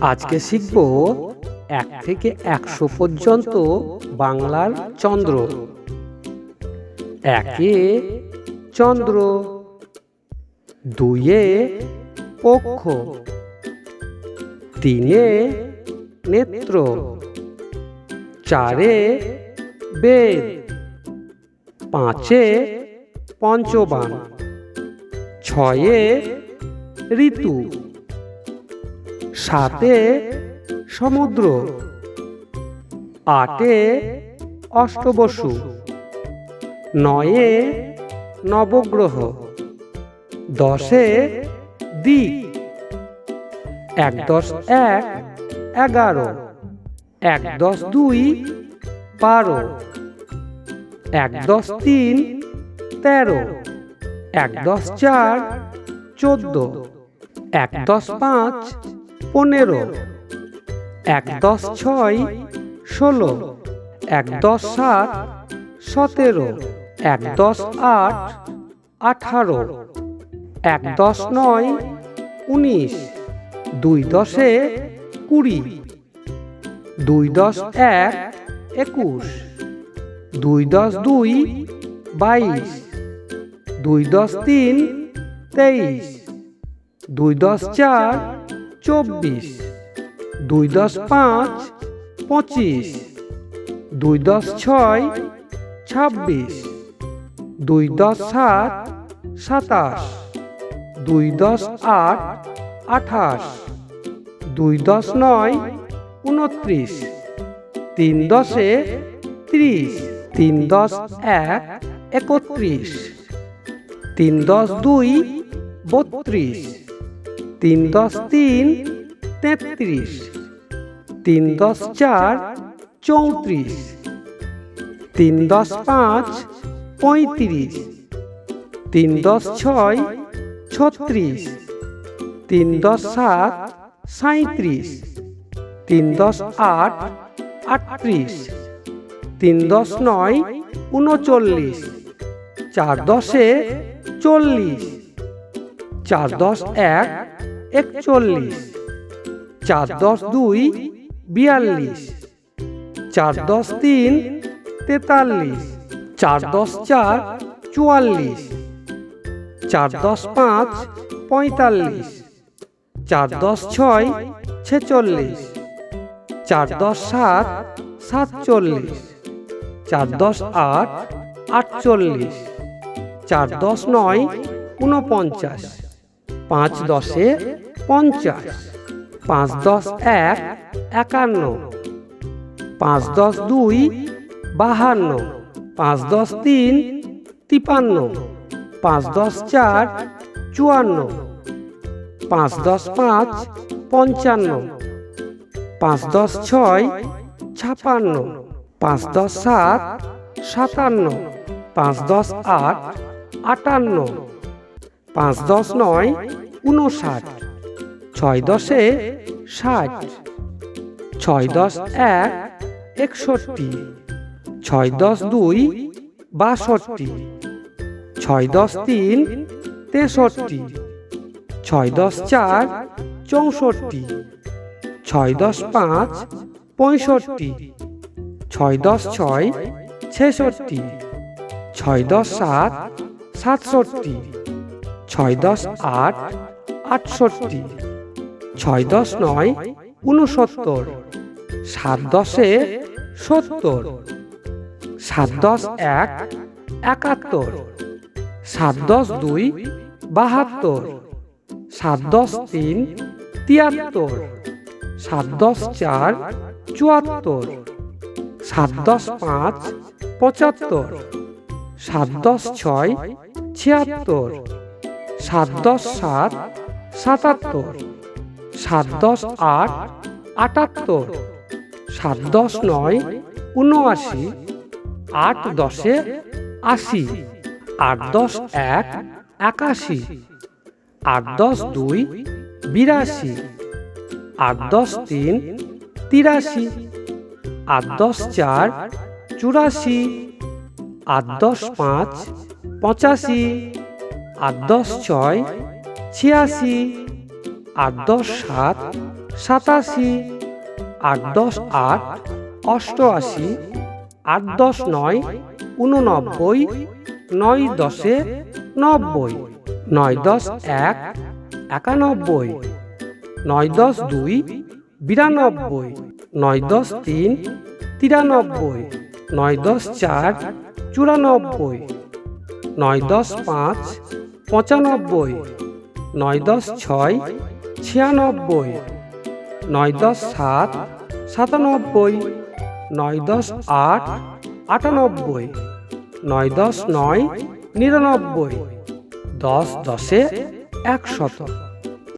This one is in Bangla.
আজকে শিখব এক থেকে একশো পর্যন্ত বাংলার চন্দ্র। একে চন্দ্র দুইয়ে পক্ষ তিনে নেত্র চারে বেদ পাঁচে পঞ্চবান ছয়ে ঋতু। সাতে সমুদ্র, আটে অষ্টবসু, নয়ে নবগ্রহ, দশে দিক এক দশ এক এগারো এক দশ দুই বারো এক দশ তিন তেরো এক দশ চার চোদ্দ এক দশ পাঁচ পনেরো এক দশ ছয় ষোলো এক দশ সাত সতেরো এক দশ আট আঠারো এক দশ নয় উনিশ দুই দশে কুড়ি দুই দশ এক একুশ দুই দশ দুই বাইশ দুই দশ তিন তেইশ দুই দশ চার চব্বিশ, দুই দশ পাঁচ, পঁচিশ, দুই দশ ছয়, ছাব্বিশ, দুই দশ সাত, সাতাশ, দুই দশ আট, আঠাশ, দুই দশ নয়, উনত্রিশ, তিন দশে ত্রিশ, তিন দশ এক, একত্রিশ, তিন দশ দুই, বত্রিশ তিন দশ তিন তেত্রিশ। তিন দশ চার চৌত্রিশ। তিন দশ পাঁচ পঁয়ত্রিশ। তিন দশ ছয় ছত্রিশ। তিন দশ সাত সাঁত্রিশ তিন দশ আট আটত্রিশ। তিন দশ নয় উনচল্লিশ। চার দশে চল্লিশ। চার দশ এক একচল্লিশ। চার দশ দুই, বিয়াল্লিশ। চার দশ তিন, তেতাল্লিশ। চার দশ চার, চুয়াল্লিশ। চার দশ পাঁচ, পঁয়তাল্লিশ। চার দশ ছয়, ছেচল্লিশ। চার দশ সাত, সাতচল্লিশ। চার দশ আট, আটচল্লিশ। চার দশ নয়, ঊনপঞ্চাশ। পাঁচ দশে পঞ্চাশ, পাঁচ দশ এক, একান্ন, পাঁচ দশ দুই, বাহান্ন, পাঁচ দশ তিন, তিপান্ন, পাঁচ দশ চার, চুয়ান্ন, পাঁচ দশ পাঁচ, পঞ্চান্ন, পাঁচ দশ ছয়, ছাপান্ন, পাঁচ দশ সাত, সাতান্ন, পাঁচ দশ আট, আটান্ন, পাঁচ দশ নয় উনষাট ছয় দশে ষাট। ছয় দশ এক একষট্টি। ছয় দশ দুই বাষট্টি। ছয় দশ তিন তেষট্টি। ছয় দশ চার চৌষট্টি। ছয় দশ পাঁচ পঁয়ষট্টি। ছয় দশ ছয় ছেষট্টি। ছয় দশ সাত সাতষট্টি। ছয় দশ আট আটষট্টি। ছয় দশ নয় উনসত্তর সাত দশে সত্তর। সাত দশ এক, একাত্তর। সাত দশ দুই, বাহাত্তর। সাত দশ তিন, তিয়াত্তর। সাত দশ চার, চুয়াত্তর। সাত দশ পাঁচ, পঁচাত্তর। সাত দশ ছয়, ছিয়াত্তর। সাত দশ সাত, সাতাত্তর। সাত দশ আট আটাত্তর সাত দশ নয় উনআশি আট দশে আশি, আট দশ এক একাশি, আট দশ দুই বিরাশি, আট দশ তিন তিরাশি, আট দশ চার চুরাশি, আট দশ পাঁচ পঁচাশি, আট দশ ছয় ছিয়াশি আট দশ সাত, সাতাশি, আট দশ আট, অষ্টআশি, আট দশ নয় উননব্বই নয় দশে নব্বই, নয় দশ এক, একানব্বই, নয় দশ দুই, বিরানব্বই, নয় দশ তিন, তিরানব্বই, নয় দশ চার, চুরানব্বই, নয় দশ পাঁচ, পঁচানব্বই, নয় দশ ছয় ছিয়ানব্বই, নয় দশ সাত, সাতানব্বই, নয় দশ আট, আটানব্বই, নয় দশ নয়, নিরানব্বই, দশ দশে একশত।